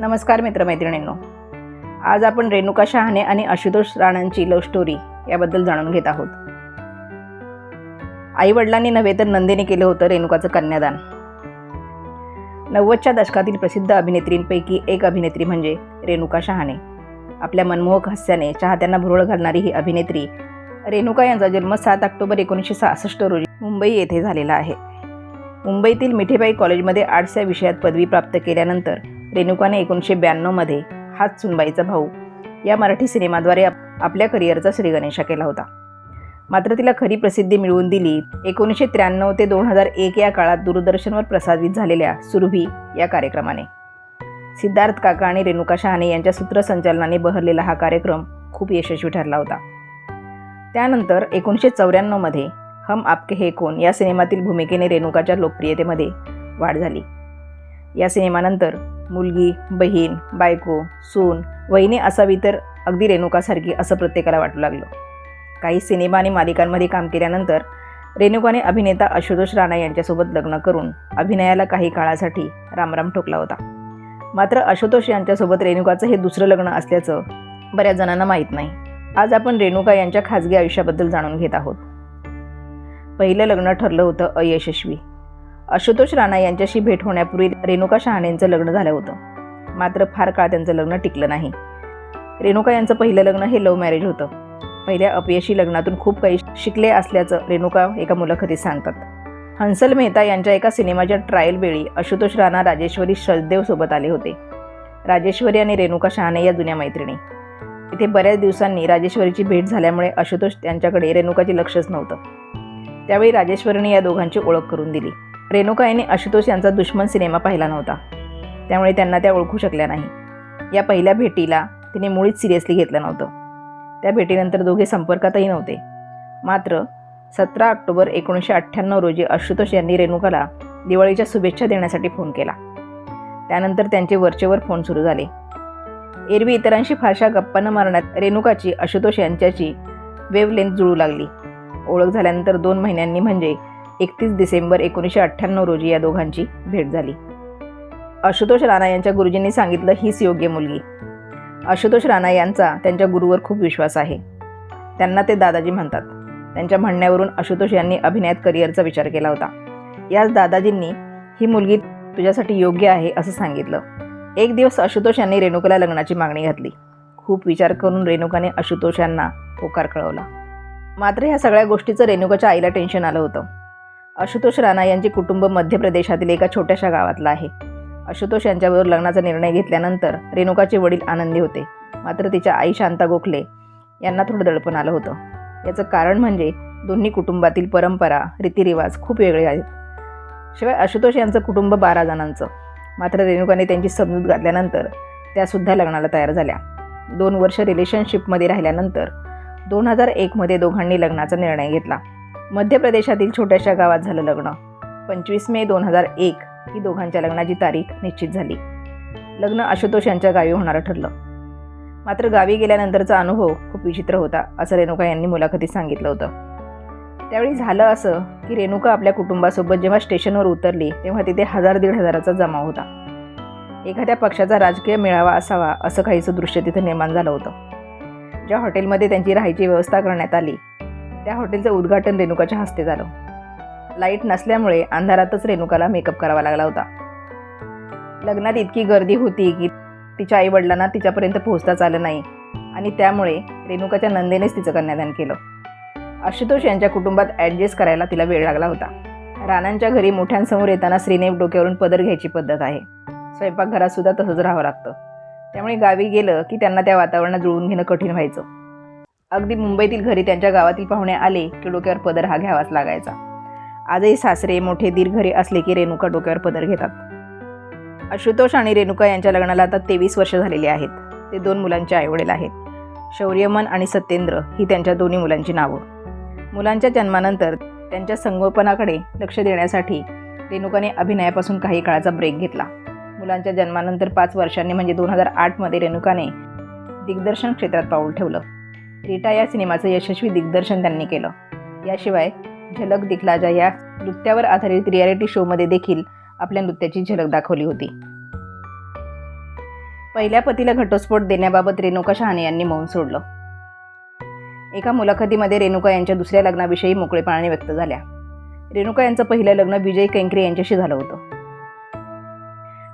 नमस्कार मित्रमैत्रिणींनो. आज आपण रेणुका शहाणे आणि आशुतोष राणांची लव्ह स्टोरी याबद्दल जाणून घेत आहोत. आई वडिलांनी नव्हे तर नंदेने केलं होतं रेणुकाचं कन्यादान. नव्वदच्या दशकातील प्रसिद्ध अभिनेत्रींपैकी एक अभिनेत्री म्हणजे रेणुका शहाणे. आपल्या मनमोहक हास्याने चाहत्यांना भुरळ घालणारी ही अभिनेत्री रेणुका यांचा जन्म सात ऑक्टोबर एकोणीसशे सहासष्ट रोजी मुंबई येथे झालेला आहे. मुंबईतील मिठेबाई कॉलेजमध्ये आर्ट्स या विषयात पदवी प्राप्त केल्यानंतर रेणुकाने एकोणीसशे ब्याण्णवमध्ये हाच सुनबाईचा भाऊ या मराठी सिनेमाद्वारे आप- आपल्या करिअरचा श्रीगणेशा केला होता. मात्र तिला खरी प्रसिद्धी मिळवून दिली एकोणीसशे त्र्याण्णव ते दोन हजार एक या काळात दूरदर्शनवर प्रसारित झालेल्या सुरभी या कार्यक्रमाने. सिद्धार्थ काका आणि रेणुका शहाणे यांच्या सूत्रसंचालनाने बहरलेला हा कार्यक्रम खूप यशस्वी ठरला होता. त्यानंतर एकोणीसशे चौऱ्याण्णवमध्ये हम आपके हे कोण या सिनेमातील भूमिकेने रेणुकाच्या लोकप्रियतेमध्ये वाढ झाली. या सिनेमानंतर मुलगी बहीण बायको सून वहिनी असावी तर अगदी रेणुकासारखी असं प्रत्येकाला वाटू लागलं. काही सिनेमा आणि मालिकांमध्ये काम केल्यानंतर रेणुकाने अभिनेता आशुतोष राणा यांच्यासोबत लग्न करून अभिनयाला काही काळासाठी रामराम ठोकला होता. मात्र आशुतोष यांच्यासोबत रेणुकाचं हे दुसरं लग्न असल्याचं बऱ्याच जणांना माहीत नाही. आज आपण रेणुका यांच्या खाजगी आयुष्याबद्दल जाणून घेत आहोत. पहिलं लग्न ठरलं होतं अयशस्वी. आशुतोष राणा यांच्याशी भेट होण्यापूर्वी रेणुका शहाणेंचं लग्न झालं होतं. मात्र फार काळ त्यांचं लग्न टिकलं नाही. रेणुका यांचं पहिलं लग्न हे लव्ह मॅरेज होतं. पहिल्या अपयशी लग्नातून खूप काही शिकले असल्याचं रेणुका एका मुलाखतीत सांगतात. हंसल मेहता यांच्या एका सिनेमाच्या ट्रायल वेळी आशुतोष राणा राजेश्वरी सचदेव सोबत आले होते. राजेश्वरी आणि रेणुका शहाणे या जुन्या मैत्रिणी. इथे बऱ्याच दिवसांनी राजेश्वरीची भेट झाल्यामुळे आशुतोष त्यांच्याकडे रेणुकाचे लक्षच नव्हतं. त्यावेळी राजेश्वरीने या दोघांची ओळख करून दिली. रेणुका यांनी आशुतोष यांचा दुश्मन सिनेमा पाहिला नव्हता. त्यामुळे त्यांना त्या ओळखू शकल्या नाही. या पहिल्या भेटीला तिने मुळीच सिरियसली घेतलं नव्हतं. त्या भेटीनंतर दोघे संपर्कातही नव्हते. मात्र सतरा ऑक्टोबर एकोणीसशे अठ्ठ्याण्णव रोजी आशुतोष यांनी रेणुकाला दिवाळीच्या शुभेच्छा देण्यासाठी फोन केला. त्यानंतर त्यांचे वरचेवर फोन सुरू झाले. एरवी इतरांशी फारशा गप्पा न मारण्यात रेणुकाची आशुतोष यांच्याची वेव्हलेंथ जुळू लागली. ओळख झाल्यानंतर दोन महिन्यांनी म्हणजे एकतीस डिसेंबर एकोणीसशे अठ्ठ्याण्णव रोजी या दोघांची भेट झाली. आशुतोष राणा यांच्या गुरुजींनी सांगितलं हीच योग्य मुलगी. आशुतोष राणा यांचा त्यांच्या गुरुवर खूप विश्वास आहे. त्यांना ते दादाजी म्हणतात. त्यांच्या म्हणण्यावरून आशुतोष यांनी अभिनयात करिअरचा विचार केला होता. याच दादाजींनी ही मुलगी तुझ्यासाठी योग्य आहे असं सांगितलं. एक दिवस आशुतोष यांनी रेणुकाला लग्नाची मागणी घातली. खूप विचार करून रेणुकाने आशुतोष यांना होकार कळवला. मात्र ह्या सगळ्या गोष्टीचं रेणुकाच्या आईला टेन्शन आलं होतं. आशुतोष राणा यांचे कुटुंब मध्य प्रदेशातील एका छोट्याशा गावातलं आहे. आशुतोष यांच्याबरोबर लग्नाचा निर्णय घेतल्यानंतर रेणुकाचे वडील आनंदी होते. मात्र तिच्या आई शांता गोखले यांना थोडं दडपण आलं होतं. याचं कारण म्हणजे दोन्ही कुटुंबातील परंपरा रीतिरिवाज खूप वेगळे आहेत. शिवाय आशुतोष यांचं कुटुंब बारा जणांचं. मात्र रेणुकाने त्यांची समजूत घातल्यानंतर त्यासुद्धा लग्नाला तयार झाल्या. दोन वर्ष रिलेशनशिपमध्ये राहिल्यानंतर दोन हजार एकमध्ये दोघांनी लग्नाचा निर्णय घेतला. मध्य प्रदेशातील छोट्याशा गावात झालं लग्न. पंचवीस मे दोन हजार एक ही दोघांच्या लग्नाची तारीख निश्चित झाली. लग्न आशुतोष यांच्या गावी होणारं ठरलं. मात्र गावी गेल्यानंतरचा अनुभव खूप विचित्र होता असं रेणुका यांनी मुलाखतीत सांगितलं होतं. त्यावेळी झालं असं की रेणुका आपल्या कुटुंबासोबत जेव्हा स्टेशनवर उतरली तेव्हा तिथे हजार दीड हजाराचा जमा होता. एखाद्या पक्षाचा राजकीय मेळावा असावा असं काहीचं दृश्य तिथं निर्माण झालं होतं. ज्या हॉटेलमध्ये त्यांची राहायची व्यवस्था करण्यात आली त्या हॉटेलचं उद्घाटन रेणुकाच्या हस्ते झालं. लाइट नसल्यामुळे अंधारातच रेणुकाला मेकअप करावा लागला होता. लग्नात इतकी गर्दी होती की तिच्या आईवडिलांना तिच्यापर्यंत पोहोचताच आलं नाही आणि त्यामुळे रेणुकाच्या नंदेनेच तिचं कन्यादान केलं. आशुतोष यांच्या कुटुंबात ॲडजस्ट करायला तिला वेळ लागला होता. राणांच्या घरी मोठ्यांसमोर येताना श्रीनेव डोक्यावरून पदर घ्यायची पद्धत आहे. स्वयंपाकघरात सुद्धा तसंच राहावं लागतं. त्यामुळे गावी गेलं की त्यांना त्या वातावरणात जुळून घेणं कठीण व्हायचं. अगदी मुंबईतील घरी त्यांच्या गावातील पाहुणे आले की डोक्यावर पदर हा घ्यावाच लागायचा. आजही सासरे मोठे दीर घरी असले की रेणुका डोक्यावर पदर घेतात. आशुतोष आणि रेणुका यांच्या लग्नाला आता तेवीस वर्ष झालेली आहेत. ते दोन मुलांचे आईवडील आहेत. शौर्यमन आणि सत्येंद्र ही त्यांच्या दोन्ही मुलांची नावं. मुलांच्या जन्मानंतर त्यांच्या संगोपनाकडे लक्ष देण्यासाठी रेणुकाने अभिनयापासून काही काळाचा ब्रेक घेतला. मुलांच्या जन्मानंतर पाच वर्षांनी म्हणजे दोन हजार आठमध्ये रेणुकाने दिग्दर्शन क्षेत्रात पाऊल ठेवलं. रिटा या सिनेमाचं यशस्वी दिग्दर्शन त्यांनी केलं. याशिवाय झलक दिखलाजा या नृत्यावर आधारित रियालिटी शोमध्ये देखील आपल्या नृत्याची झलक दाखवली होती. पहिल्या पतीला घटस्फोट देण्याबाबत रेणुका शहाणे यांनी मौन सोडलं. एका मुलाखतीमध्ये रेणुका यांच्या दुसऱ्या लग्नाविषयी मोकळेपणाने व्यक्त झाल्या. रेणुका यांचं पहिलं लग्न विजय कैंकरे यांच्याशी झालं होतं.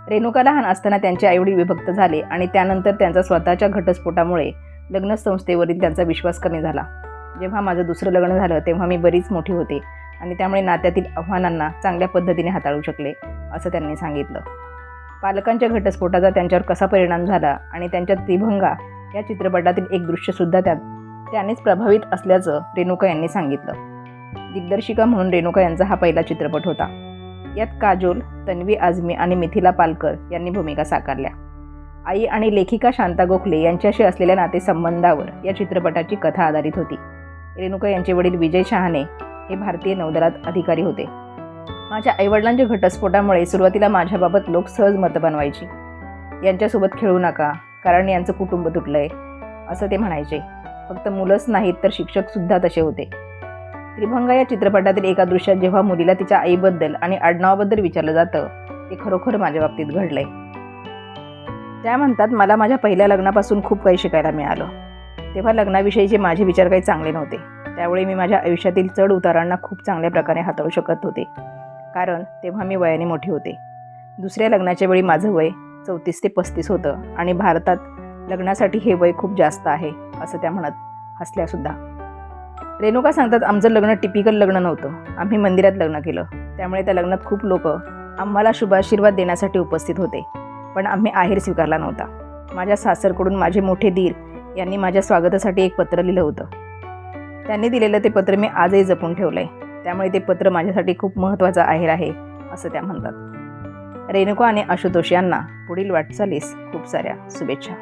रेणुका लहान असताना त्यांचे आईवडील विभक्त झाले आणि त्यानंतर त्यांचा स्वतःच्या घटस्फोटामुळे लग्न संस्थेवरील त्यांचा विश्वास कमी झाला. जेव्हा माझं दुसरं लग्न झालं तेव्हा मी बरीच मोठी होते आणि त्यामुळे नात्यातील आव्हानांना चांगल्या पद्धतीने हाताळू शकले असं त्यांनी सांगितलं. पालकांच्या घटस्फोटाचा त्यांच्यावर कसा परिणाम झाला आणि त्यांच्या त्रिभंगा या चित्रपटातील एक दृश्यसुद्धा त्या त्यानेच प्रभावित असल्याचं रेणुका यांनी सांगितलं. दिग्दर्शिका म्हणून रेणुका यांचा हा पहिला चित्रपट होता. यात काजोल तन्वी आझमी आणि मिथिला पालकर यांनी भूमिका साकारल्या. आई आणि लेखिका शांता गोखले यांच्याशी असलेल्या नातेसंबंधावर या चित्रपटाची कथा आधारित होती. रेणुका यांचे वडील विजय शहाणे हे भारतीय नौदलात अधिकारी होते. माझ्या आईवडिलांच्या घटस्फोटामुळे सुरुवातीला माझ्याबाबत लोक सहज मतं बनवायची. यांच्यासोबत खेळू नका कारण यांचं कुटुंब तुटलंय असं ते म्हणायचे. फक्त मुलंच नाहीत तर शिक्षकसुद्धा तसे होते. त्रिभंगा या चित्रपटातील एका दृश्यात जेव्हा मुलीला तिच्या आईबद्दल आणि आडनावाबद्दल विचारलं जातं ते खरोखर माझ्या बाबतीत घडलंय. त्या म्हणतात मला माझ्या पहिल्या लग्नापासून खूप काही शिकायला मिळालं. तेव्हा लग्नाविषयीचे माझे विचार काही चांगले नव्हते. त्यावेळी मी माझ्या आयुष्यातील चढ उतारांना खूप चांगल्या प्रकारे हाताळू शकत होते. कारण तेव्हा मी वयाने मोठी होते. दुसऱ्या लग्नाच्या वेळी माझं वय चौतीस ते पस्तीस होतं आणि भारतात लग्नासाठी हे वय खूप जास्त आहे असं त्या म्हणत हसल्यासुद्धा. रेणुका सांगतात आमचं लग्न टिपिकल लग्न नव्हतं. आम्ही मंदिरात लग्न केलं. त्यामुळे त्या लग्नात खूप लोक आम्हाला शुभाशीर्वाद देण्यासाठी उपस्थित होते. पण आम्ही आहेर स्वीकारला नव्हता. माझ्या सासरकडून माझे मोठे दीर यांनी माझ्या स्वागतासाठी एक पत्र लिहिलं होतं. त्यांनी दिलेलं ते पत्र मी आजही जपून ठेवलं आहे त्यामुळे ते पत्र माझ्यासाठी खूप महत्त्वाचं आहेर आहे असं त्या म्हणतात. रेणुका आणि आशुतोष यांना पुढील वाटचालीस खूप साऱ्या शुभेच्छा.